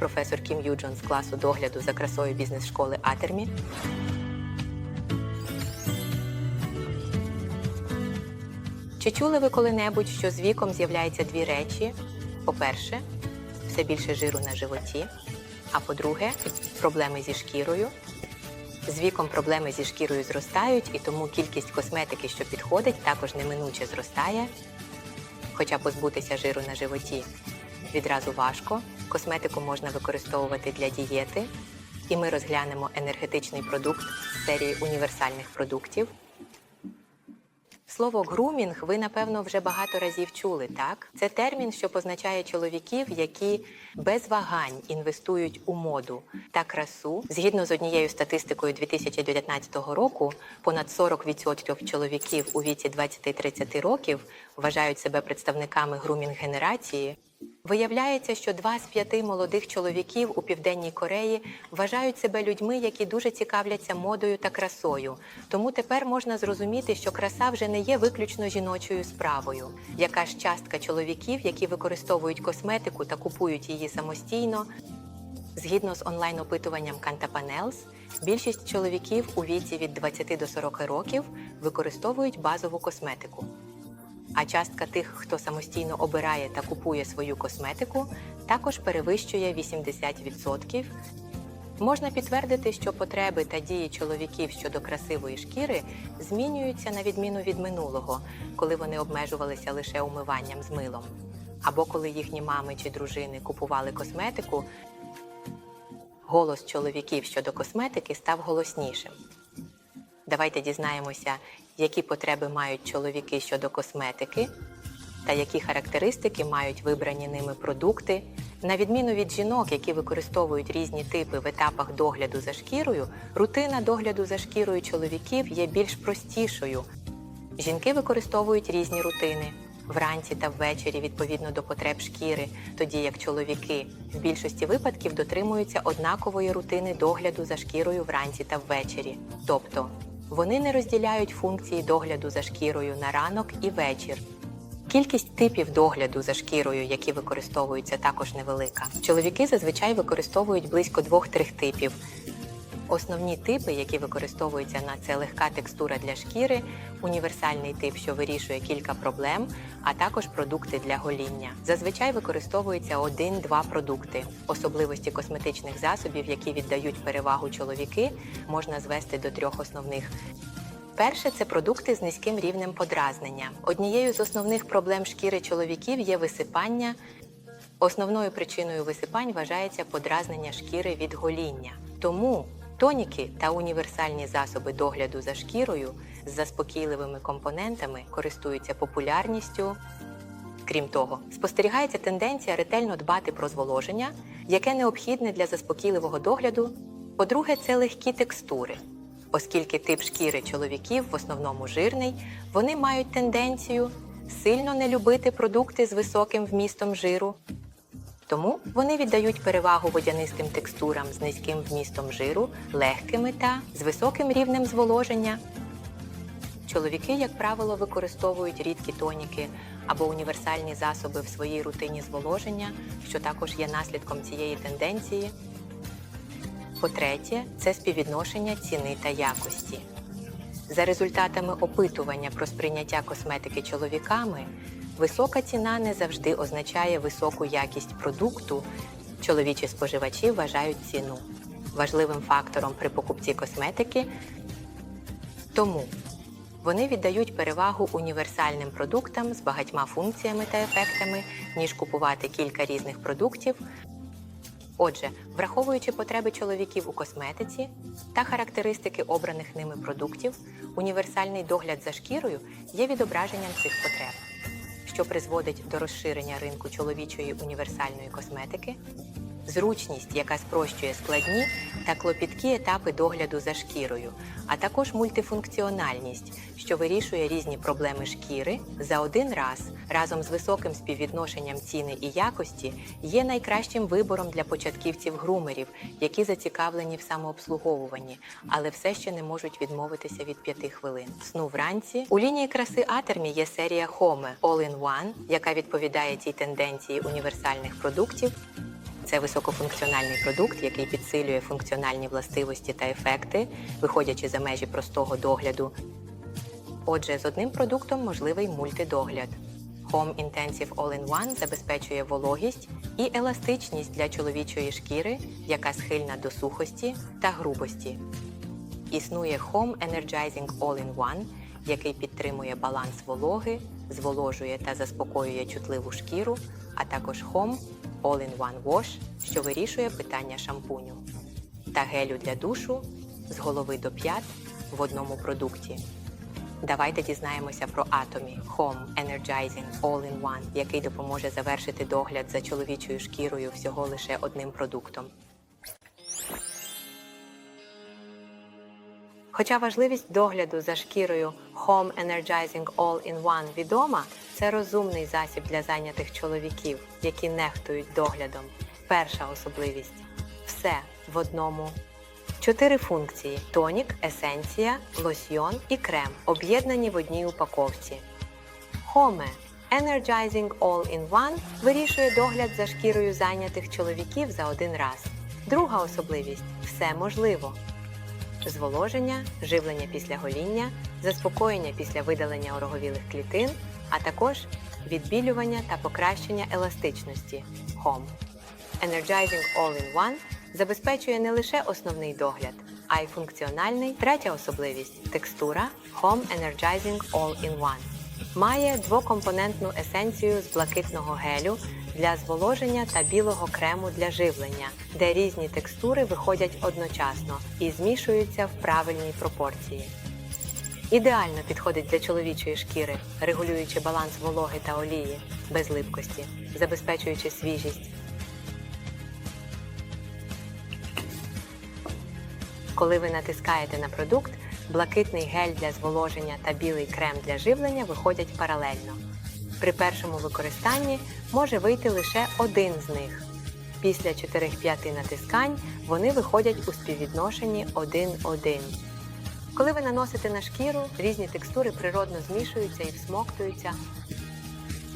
Професор Кім Юджон з класу догляду за красою бізнес-школи Атермі. Чи чули ви коли-небудь, що з віком з'являються дві речі? По-перше, все більше жиру на животі. А по-друге, проблеми зі шкірою. З віком проблеми зі шкірою зростають, і тому кількість косметики, що підходить, також неминуче зростає. Хоча позбутися жиру на животі відразу важко. Косметику можна використовувати для дієти, і ми розглянемо енергетичний продукт з серії універсальних продуктів. Слово грумінг ви, напевно, вже багато разів чули, так? Це термін, що позначає чоловіків, які без вагань інвестують у моду та красу. Згідно з однією статистикою 2019 року, понад 40% чоловіків у віці 20-30 років вважають себе представниками грумінг-генерації. Виявляється, що два з п'яти молодих чоловіків у південній Кореї вважають себе людьми, які дуже цікавляться модою та красою. Тому тепер можна зрозуміти, що краса вже не є виключно жіночою справою. Яка ж частка чоловіків, які використовують косметику та купують її самостійно? Згідно з онлайн-опитуванням Kantapanels, більшість чоловіків у віці від 20 до 40 років використовують базову косметику. А частка тих, хто самостійно обирає та купує свою косметику, також перевищує 80%. Можна підтвердити, що потреби та дії чоловіків щодо красивої шкіри змінюються на відміну від минулого, коли вони обмежувалися лише умиванням з милом. Або коли їхні мами чи дружини купували косметику, голос чоловіків щодо косметики став голоснішим. Давайте дізнаємося, які потреби мають чоловіки щодо косметики та які характеристики мають вибрані ними продукти. На відміну від жінок, які використовують різні типи в етапах догляду за шкірою, рутина догляду за шкірою чоловіків є більш простішою. Жінки використовують різні рутини вранці та ввечері відповідно до потреб шкіри, тоді як чоловіки в більшості випадків дотримуються однакової рутини догляду за шкірою вранці та ввечері. Тобто вони не розділяють функції догляду за шкірою на ранок і вечір. Кількість типів догляду за шкірою, які використовуються, також невелика. Чоловіки зазвичай використовують близько двох-трьох типів. Основні типи, які використовуються на це легка текстура для шкіри, універсальний тип, що вирішує кілька проблем, а також продукти для гоління. Зазвичай використовується один-два продукти. Особливості косметичних засобів, які віддають перевагу чоловіки, можна звести до трьох основних. Перше це продукти з низьким рівнем подразнення. Однією з основних проблем шкіри чоловіків є висипання. Основною причиною висипань вважається подразнення шкіри від гоління. Тому тоніки та універсальні засоби догляду за шкірою з заспокійливими компонентами користуються популярністю. Крім того, спостерігається тенденція ретельно дбати про зволоження, яке необхідне для заспокійливого догляду. По-друге, це легкі текстури. Оскільки тип шкіри чоловіків в основному жирний, вони мають тенденцію сильно не любити продукти з високим вмістом жиру. Тому вони віддають перевагу водянистим текстурам з низьким вмістом жиру, легкими та з високим рівнем зволоження. Чоловіки, як правило, використовують рідкі тоніки або універсальні засоби в своїй рутині зволоження, що також є наслідком цієї тенденції. По-третє, це співвідношення ціни та якості. За результатами опитування про сприйняття косметики чоловіками, висока ціна не завжди означає високу якість продукту. Чоловічі споживачі вважають ціну важливим фактором при покупці косметики. Тому вони віддають перевагу універсальним продуктам з багатьма функціями та ефектами, ніж купувати кілька різних продуктів. Отже, враховуючи потреби чоловіків у косметиці та характеристики обраних ними продуктів, універсальний догляд за шкірою є відображенням цих потреб, що призводить до розширення ринку чоловічої універсальної косметики, зручність, яка спрощує складні та клопіткі етапи догляду за шкірою, а також мультифункціональність, що вирішує різні проблеми шкіри за один раз разом з високим співвідношенням ціни і якості є найкращим вибором для початківців грумерів, які зацікавлені в самообслуговуванні, але все ще не можуть відмовитися від п'яти хвилин. Сну вранці у лінії краси Атермі є серія Home All in One, яка відповідає цій тенденції універсальних продуктів. Це високофункціональний продукт, який підсилює функціональні властивості та ефекти, виходячи за межі простого догляду. Отже, з одним продуктом можливий мультидогляд. Home Intensive All-in-One забезпечує вологість і еластичність для чоловічої шкіри, яка схильна до сухості та грубості. Існує Home Energizing All-in-One, який підтримує баланс вологи, зволожує та заспокоює чутливу шкіру, а також Home All-in-One Wash, що вирішує питання шампуню, та гелю для душу з голови до п'ят в одному продукті. Давайте дізнаємося про Atomy Home Energizing All-in-One, який допоможе завершити догляд за чоловічою шкірою всього лише одним продуктом. Хоча важливість догляду за шкірою Home Energizing All-in-One відома, це розумний засіб для зайнятих чоловіків, які нехтують доглядом. Перша особливість все в одному. Чотири функції: тонік, есенція, лосьйон і крем, об'єднані в одній упаковці. Home Energizing All-in-One вирішує догляд за шкірою зайнятих чоловіків за один раз. Друга особливість все можливо. Зволоження, живлення після гоління, заспокоєння після видалення ороговілих клітин, а також відбілювання та покращення еластичності Home. Energizing All-in-One забезпечує не лише основний догляд, а й функціональний. Третя особливість текстура Home Energizing All-in-One. Має двокомпонентну есенцію з блакитного гелю для зволоження та білого крему для живлення, де різні текстури виходять одночасно і змішуються в правильній пропорції. Ідеально підходить для чоловічої шкіри, регулюючи баланс вологи та олії без липкості, забезпечуючи свіжість. Коли ви натискаєте на продукт, блакитний гель для зволоження та білий крем для живлення виходять паралельно. При першому використанні може вийти лише один з них. Після 4-5 натискань вони виходять у співвідношенні 1-1. Коли ви наносите на шкіру, різні текстури природно змішуються і всмоктуються.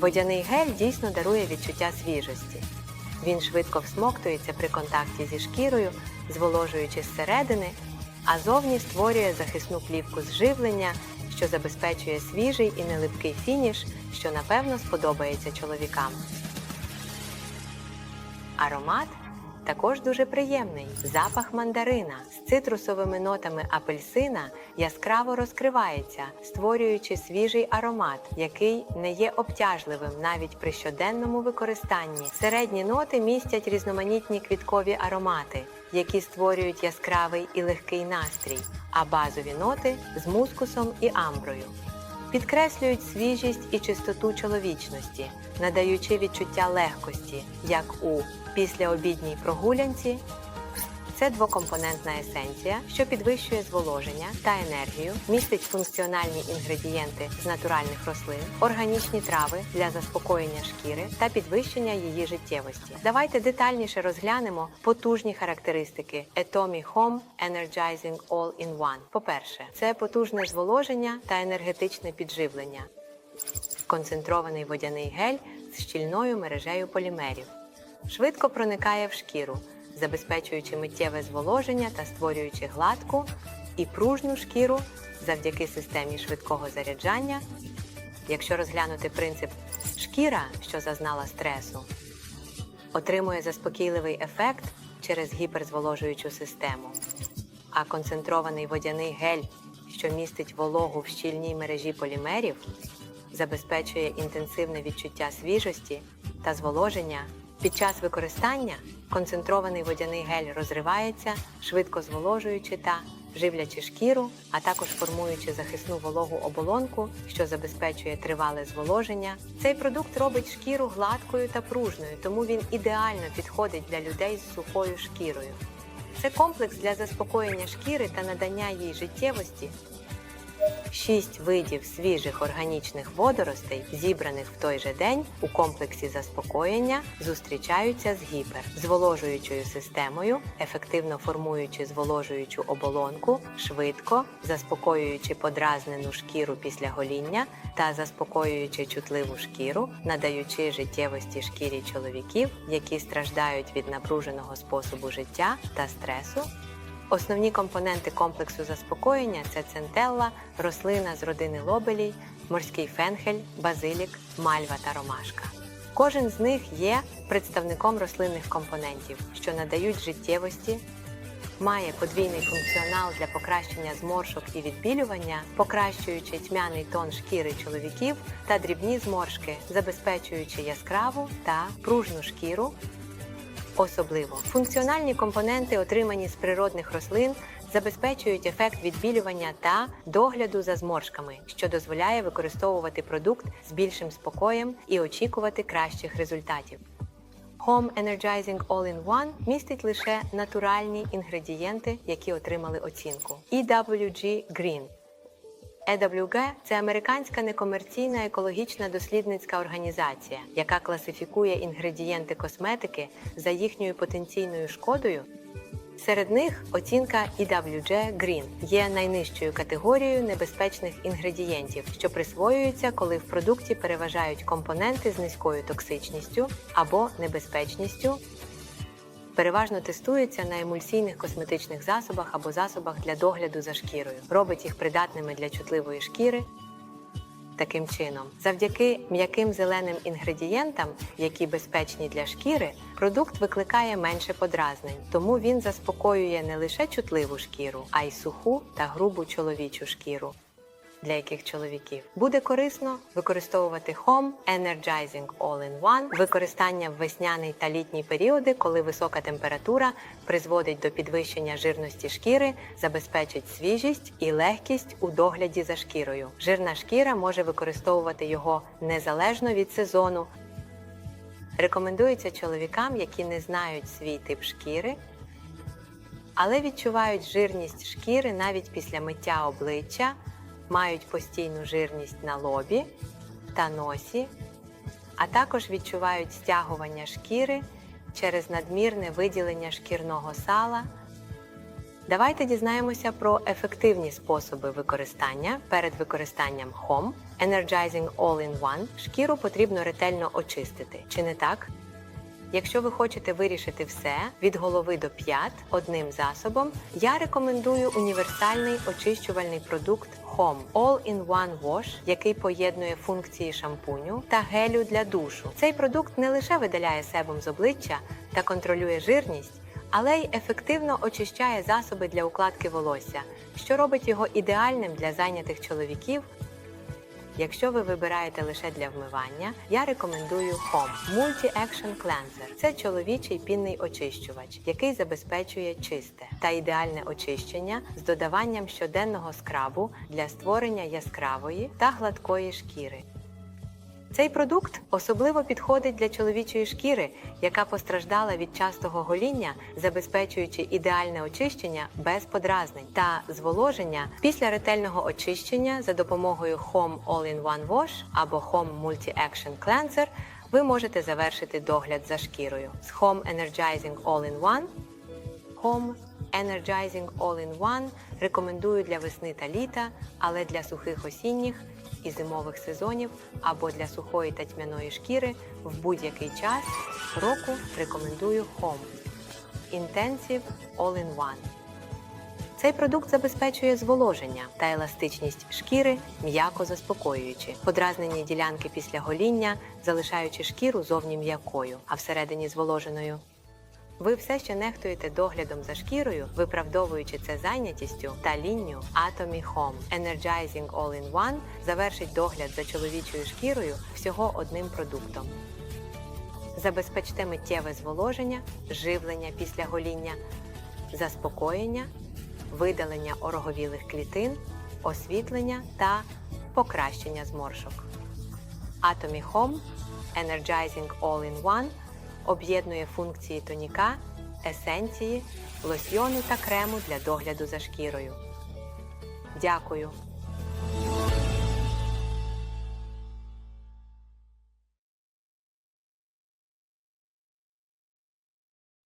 Водяний гель дійсно дарує відчуття свіжості. Він швидко всмоктується при контакті зі шкірою, зволожуючи зсередини, а зовні створює захисну плівку зживлення, що забезпечує свіжий і нелипкий фініш, що напевно сподобається чоловікам. Аромат також дуже приємний. Запах мандарина з цитрусовими нотами апельсина яскраво розкривається, створюючи свіжий аромат, який не є обтяжливим навіть при щоденному використанні. Середні ноти містять різноманітні квіткові аромати, які створюють яскравий і легкий настрій, а базові ноти з мускусом і амброю. Підкреслюють свіжість і чистоту чоловічності, надаючи відчуття легкості, як у післяобідній прогулянці. Це двокомпонентна есенція, що підвищує зволоження та енергію, містить функціональні інгредієнти з натуральних рослин, органічні трави для заспокоєння шкіри та підвищення її життєвості. Давайте детальніше розглянемо потужні характеристики Atomy Home Energizing All-in-One. По-перше, це потужне зволоження та енергетичне підживлення. Концентрований водяний гель з щільною мережею полімерів. Швидко проникає в шкіру, забезпечуючи миттєве зволоження та створюючи гладку і пружну шкіру завдяки системі швидкого заряджання. Якщо розглянути принцип шкіра, що зазнала стресу, отримує заспокійливий ефект через гіперзволожуючу систему. А концентрований водяний гель, що містить вологу в щільній мережі полімерів, забезпечує інтенсивне відчуття свіжості та зволоження. Під час використання концентрований водяний гель розривається, швидко зволожуючи та живлячи шкіру, а також формуючи захисну вологу оболонку, що забезпечує тривале зволоження. Цей продукт робить шкіру гладкою та пружною, тому він ідеально підходить для людей з сухою шкірою. Це комплекс для заспокоєння шкіри та надання їй життєвості. Шість видів свіжих органічних водоростей, зібраних в той же день у комплексі заспокоєння, зустрічаються з гіпер, зволожуючою системою, ефективно формуючи зволожуючу оболонку, швидко заспокоюючи подразнену шкіру після гоління та заспокоюючи чутливу шкіру, надаючи життєвості шкірі чоловіків, які страждають від напруженого способу життя та стресу. Основні компоненти комплексу заспокоєння це центелла, рослина з родини лобелій, морський фенхель, базилік, мальва та ромашка. Кожен з них є представником рослинних компонентів, що надають життєвості, має подвійний функціонал для покращення зморшок і відбілювання, покращуючи тьмяний тон шкіри чоловіків та дрібні зморшки, забезпечуючи яскраву та пружну шкіру Особливо функціональні компоненти, отримані з природних рослин, забезпечують ефект відбілювання та догляду за зморшками, що дозволяє використовувати продукт з більшим спокоєм і очікувати кращих результатів. Home Energizing All-in-One містить лише натуральні інгредієнти, які отримали оцінку. EWG Green EWG – це американська некомерційна екологічна дослідницька організація, яка класифікує інгредієнти косметики за їхньою потенційною шкодою. Серед них оцінка EWG Green є найнижчою категорією небезпечних інгредієнтів, що присвоюються, коли в продукті переважають компоненти з низькою токсичністю або небезпечністю, переважно тестується на емульсійних косметичних засобах або засобах для догляду за шкірою, робить їх придатними для чутливої шкіри. Таким чином, завдяки м'яким зеленим інгредієнтам, які безпечні для шкіри, продукт викликає менше подразнень, тому він заспокоює не лише чутливу шкіру, а й суху та грубу чоловічу шкіру. Для яких чоловіків буде корисно використовувати Home Energizing All-in-One, використання в весняний та літній періоди, коли висока температура призводить до підвищення жирності шкіри, забезпечить свіжість і легкість у догляді за шкірою. Жирна шкіра може використовувати його незалежно від сезону. Рекомендується чоловікам, які не знають свій тип шкіри, але відчувають жирність шкіри навіть після миття обличчя, мають постійну жирність на лобі та носі, а також відчувають стягування шкіри через надмірне виділення шкірного сала. Давайте дізнаємося про ефективні способи використання перед використанням Home Energizing All-in-One. Шкіру потрібно ретельно очистити. Чи не так? Якщо ви хочете вирішити все від голови до п'ят одним засобом, я рекомендую універсальний очищувальний продукт Home All-in-One Wash, який поєднує функції шампуню та гелю для душу. Цей продукт не лише видаляє себум з обличчя та контролює жирність, але й ефективно очищає засоби для укладки волосся, що робить його ідеальним для зайнятих чоловіків. Якщо ви вибираєте лише для вмивання, я рекомендую Home Multi-Action Cleanser. Це чоловічий пінний очищувач, який забезпечує чисте та ідеальне очищення з додаванням щоденного скрабу для створення яскравої та гладкої шкіри. Цей продукт особливо підходить для чоловічої шкіри, яка постраждала від частого гоління, забезпечуючи ідеальне очищення без подразнень та зволоження після ретельного очищення за допомогою Home All-in-One Wash або Home Multi-Action Cleanser ви можете завершити догляд за шкірою. З Home Energizing All-in-One Home Energizing All-in-One рекомендую для весни та літа, але для сухих осінніх і зимових сезонів або для сухої та тьмяної шкіри в будь-який час року рекомендую Home Intensive All-in-One. Цей продукт забезпечує зволоження та еластичність шкіри, м'яко заспокоюючи, подразнені ділянки після гоління, залишаючи шкіру зовні м'якою, а всередині зволоженою. Ви все ще нехтуєте доглядом за шкірою, виправдовуючи це зайнятістю та лінню Atomy Home. Energizing All-in-One завершить догляд за чоловічою шкірою всього одним продуктом. Забезпечте миттєве зволоження, живлення після гоління, заспокоєння, видалення ороговілих клітин, освітлення та покращення зморшок. Atomy Home Energizing All-in-One об'єднує функції тоніка, есенції, лосьйону та крему для догляду за шкірою. Дякую!